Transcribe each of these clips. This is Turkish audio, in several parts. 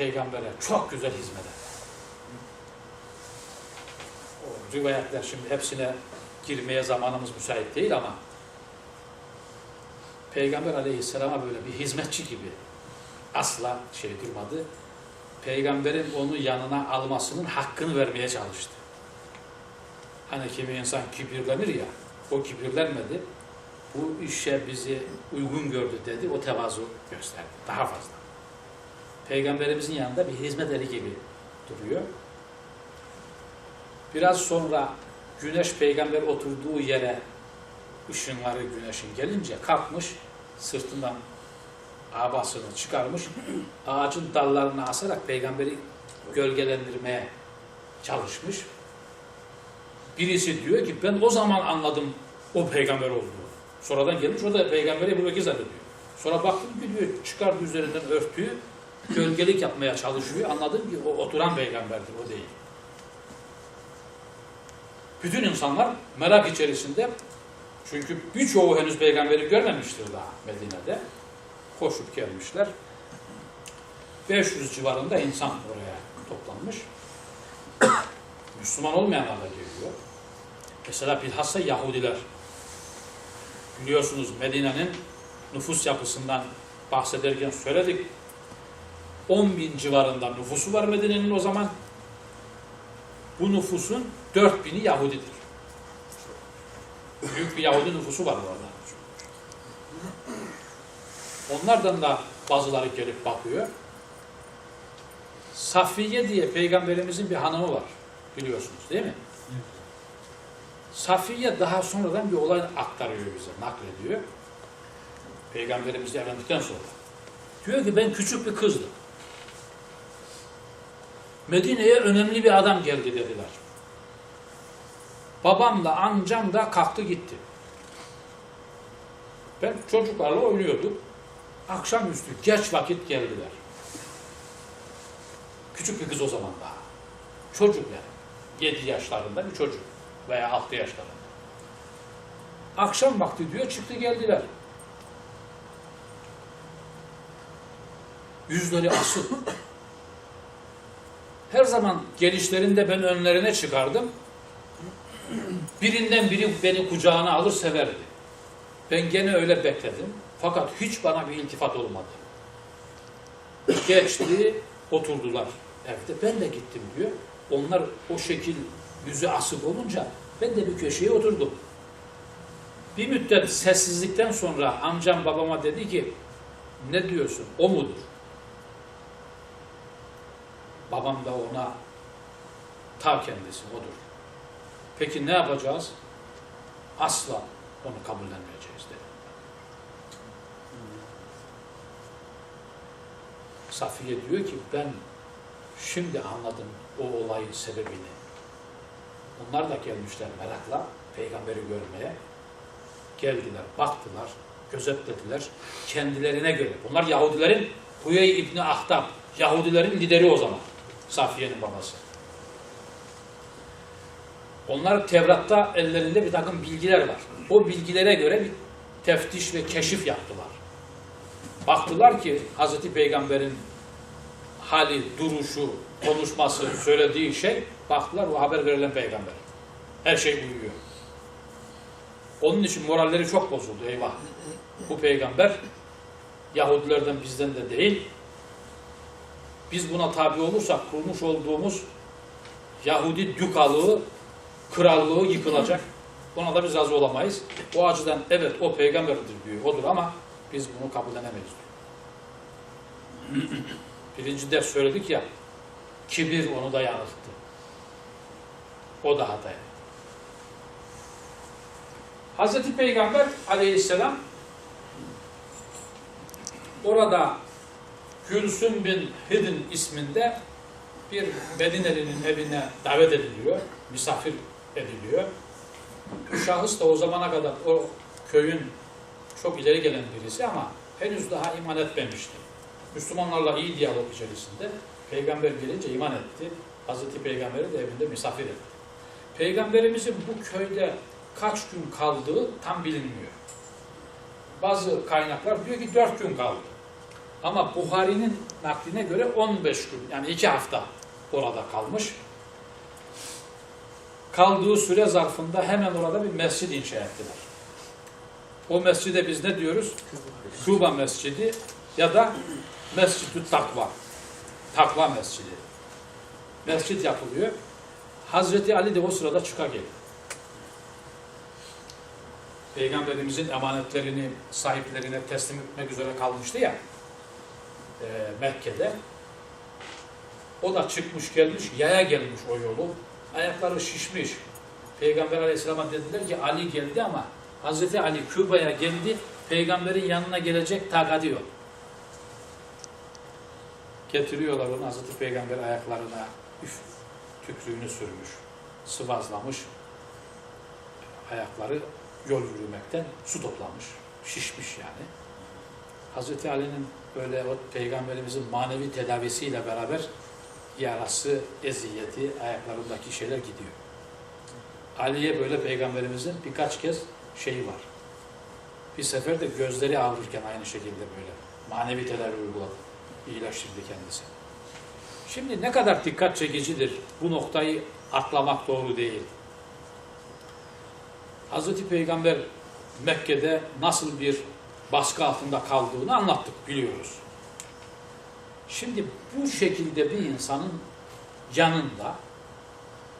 peygambere çok güzel hizmet eder. O rivayetler şimdi hepsine girmeye zamanımız müsait değil ama Peygamber aleyhisselama böyle bir hizmetçi gibi asla şey durmadı. Peygamberin onu yanına almasının hakkını vermeye çalıştı. Hani kimi insan kibirlenir ya, o kibirlenmedi. Bu işe bizi uygun gördü dedi, o tevazu gösterdi. Daha fazla. Peygamberimizin yanında bir hizmet gibi duruyor. Biraz sonra güneş peygamber oturduğu yere ışınları güneşin gelince kalkmış, sırtından abasını çıkarmış, ağacın dallarına asarak peygamberi gölgelendirmeye çalışmış. Birisi diyor ki ben o zaman anladım o peygamber olduğunu. Sonradan gelmiş o da peygamberi Ebu Bekir zannediyor. Sonra baktım ki diyor çıkardı üzerinden örtüyü gölgelik yapmaya çalışıyor. Anladım ki o oturan peygamberdir o değil. Bütün insanlar merak içerisinde çünkü birçoğu henüz peygamberi görmemiştir daha Medine'de. Koşup gelmişler. 500 civarında insan oraya toplanmış. Müslüman olmayanlar da geliyor. Mesela bilhassa Yahudiler. Biliyorsunuz Medine'nin nüfus yapısından bahsederken söyledik. 10 bin civarında nüfusu var Medine'nin o zaman. Bu nüfusun 4 bini Yahudidir. Büyük bir Yahudi nüfusu var orada. Onlardan da bazıları gelip bakıyor. Safiye diye peygamberimizin bir hanımı var. Biliyorsunuz değil mi? Safiye daha sonradan bir olay aktarıyor bize, naklediyor. Peygamberimiz evlendikten sonra. Diyor ki ben küçük bir kızdım. Medine'ye önemli bir adam geldi dediler. Babam da amcam da kalktı gitti. Ben çocuklarla oynuyordum. Akşamüstü geç vakit geldiler. Küçük bir kız o zaman daha. Çocuk yani. 7 yaşlarında bir çocuk veya 6 yaşlarında. Akşam vakti diyor çıktı geldiler. Yüzleri asık. Her zaman gelişlerinde ben önlerine çıkardım. Birinden biri beni kucağına alır severdi. Ben gene öyle bekledim. Fakat hiç bana bir iltifat olmadı. Geçti, oturdular evde. Ben de gittim diyor. Onlar o şekil yüzü asık olunca ben de bir köşeye oturdum. Bir müddet sessizlikten sonra amcam babama dedi ki ne diyorsun o mudur? Babam da ona ta kendisi odur. Peki ne yapacağız? Asla onu kabullenmeyeceğiz dedi. Safiye diyor ki ben şimdi anladım o olayın sebebini. Onlar da gelmişler merakla peygamberi görmeye. Geldiler, baktılar, gözetlediler. Kendilerine göre. Bunlar Yahudilerin Huyey İbni Ahtab. Yahudilerin lideri o zaman. Safiye'nin babası. Onlar Tevrat'ta ellerinde bir takım bilgiler var. O bilgilere göre bir teftiş ve keşif yaptılar. Baktılar ki Hazreti Peygamber'in hali, duruşu, konuşması, söylediği şey, baktılar o haber verilen peygamber. Her şey uyuyor. Onun için moralleri çok bozuldu eyvah. Bu peygamber Yahudilerden bizden de değil. Biz buna tabi olursak kurmuş olduğumuz Yahudi dükalığı, krallığı yıkılacak. Buna da biz razı olamayız. O açıdan evet o peygamberdir diyor, odur ama biz bunu kabullenemeyiz diyor. Birinci ders söyledik ya, kibir onu da yanılttı. O da hata. Hazreti Peygamber aleyhisselam orada Gülsüm bin Hidin isminde bir Medineli'nin evine davet ediliyor, misafir ediliyor. Bu şahıs da o zamana kadar o köyün çok ileri gelen birisi ama henüz daha iman etmemişti. Müslümanlarla iyi diyalog içerisinde peygamber gelince iman etti. Hazreti Peygamber'i de evinde misafir etti. Peygamberimizin bu köyde kaç gün kaldığı tam bilinmiyor. Bazı kaynaklar diyor ki dört gün kaldı. Ama Buhari'nin nakline göre 15 gün yani 2 hafta orada kalmış. Kaldığı süre zarfında hemen orada bir mescid inşa ettiler. O mescide biz ne diyoruz? Kuba Mescidi ya da Mescid-ü Takva. Takva Mescidi. Mescid yapılıyor. Hazreti Ali de o sırada çıka geliyor. Peygamberimizin emanetlerini sahiplerine teslim etmek üzere kalmıştı ya e, Mekke'de. O da çıkmış gelmiş, yaya gelmiş o yolu. Ayakları şişmiş. Peygamber aleyhisselama dediler ki Ali geldi ama Hazreti Ali Küba'ya geldi, peygamberin yanına gelecek takati yok. Getiriyorlar onu Hazreti Peygamber ayaklarına üf, tükrüğünü sürmüş, sıvazlamış. Ayakları yol yürümekten su toplamış, şişmiş yani. Hazreti Ali'nin böyle o peygamberimizin manevi tedavisiyle beraber yarası, eziyeti, ayaklarındaki şeyler gidiyor. Ali'ye böyle peygamberimizin birkaç kez şeyi var. Bir sefer de gözleri ağrırken aynı şekilde böyle manevi tedavi uyguladı. İyileştirdi kendisi. Şimdi ne kadar dikkat çekicidir bu noktayı atlamak doğru değil. Hazreti Peygamber Mekke'de nasıl bir baskı altında kaldığını anlattık, biliyoruz. Şimdi bu şekilde bir insanın yanında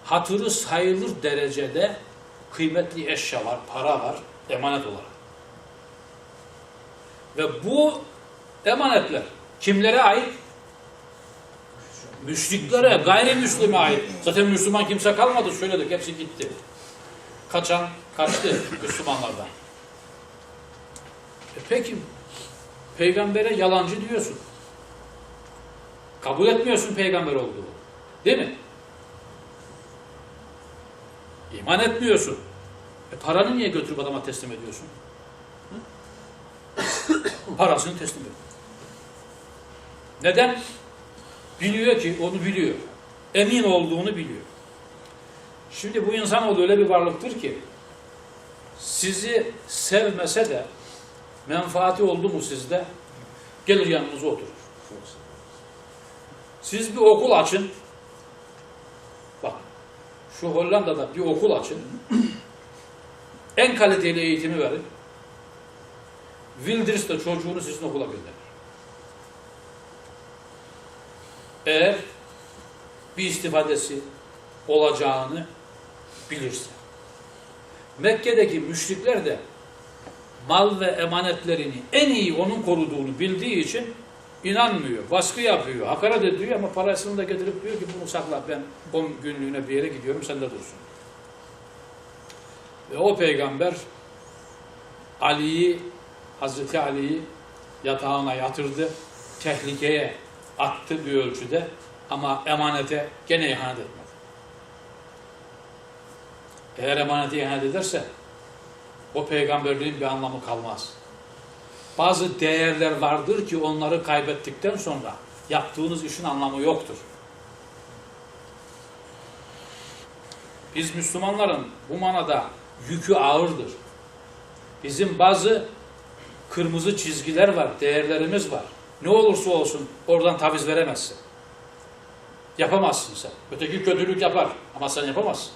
hatırı sayılır derecede kıymetli eşya var, para var, emanet olarak. Ve bu emanetler kimlere ait? Müşriklere, gayrimüslime ait. Zaten Müslüman kimse kalmadı, söyledik, hepsi gitti. Kaçan, kaçtı Müslümanlardan. E peki, peygambere yalancı diyorsun. Kabul etmiyorsun peygamber olduğunu. Değil mi? İman etmiyorsun. E paranı niye götürüp adama teslim ediyorsun? Parasını teslim et. Neden? Biliyor ki, onu biliyor. Emin olduğunu biliyor. Şimdi bu insanoğlu öyle bir varlıktır ki sizi sevmese de menfaati oldu mu sizde gelir yanınıza oturur. Siz bir okul açın. Bak şu Hollanda'da bir okul açın. En kaliteli eğitimi verin. Wilders de çocuğunu sizin okula gönderir. Eğer bir istifadesi olacağını bilirse. Mekke'deki müşrikler de mal ve emanetlerini en iyi onun koruduğunu bildiği için inanmıyor, baskı yapıyor, hakaret ediyor ama parasını da getirip diyor ki bunu sakla ben 10 günlüğüne bir yere gidiyorum sen de dursun. Ve o peygamber Ali'yi, Hazreti Ali'yi yatağına yatırdı, tehlikeye attı bir ölçüde ama emanete gene ihanet etmedi. Eğer emanete ihanet ederse o peygamberliğin bir anlamı kalmaz. Bazı değerler vardır ki onları kaybettikten sonra yaptığınız işin anlamı yoktur. Biz Müslümanların bu manada yükü ağırdır. Bizim bazı kırmızı çizgiler var, değerlerimiz var. Ne olursa olsun oradan taviz veremezsin. Yapamazsın sen. Öteki kötülük yapar ama sen yapamazsın.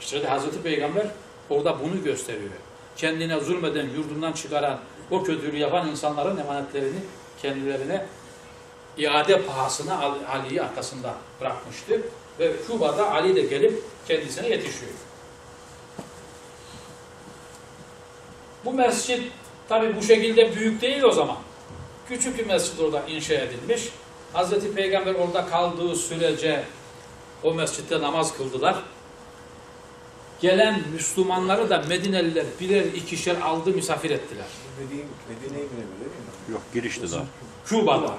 İşte Hazreti Peygamber orada bunu gösteriyor. Kendine zulmeden, yurdundan çıkaran, o kötülüğü yapan insanların emanetlerini kendilerine iade pahasına Ali- Ali'yi arkasında bırakmıştı. Ve Küba'da Ali de gelip kendisine yetişiyor. Bu mescit tabi bu şekilde büyük değil o zaman. Küçük bir mescid orada inşa edilmiş. Hazreti Peygamber orada kaldığı sürece o mescitte namaz kıldılar. Gelen Müslümanları da Medineliler birer ikişer aldı misafir ettiler. Medine, Medine'ye binebilir değil mi? Yok girişti daha. Küba'da.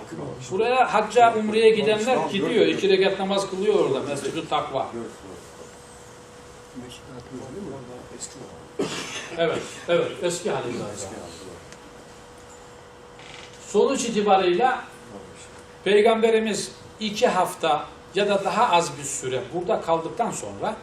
Buraya hacca umreye gidenler gidiyor. İki rekat namaz kılıyor orada. Mescid-i Takva. Evet, evet. Eski halinde. Sonuç itibarıyla Peygamberimiz iki hafta ya da daha az bir süre burada kaldıktan sonra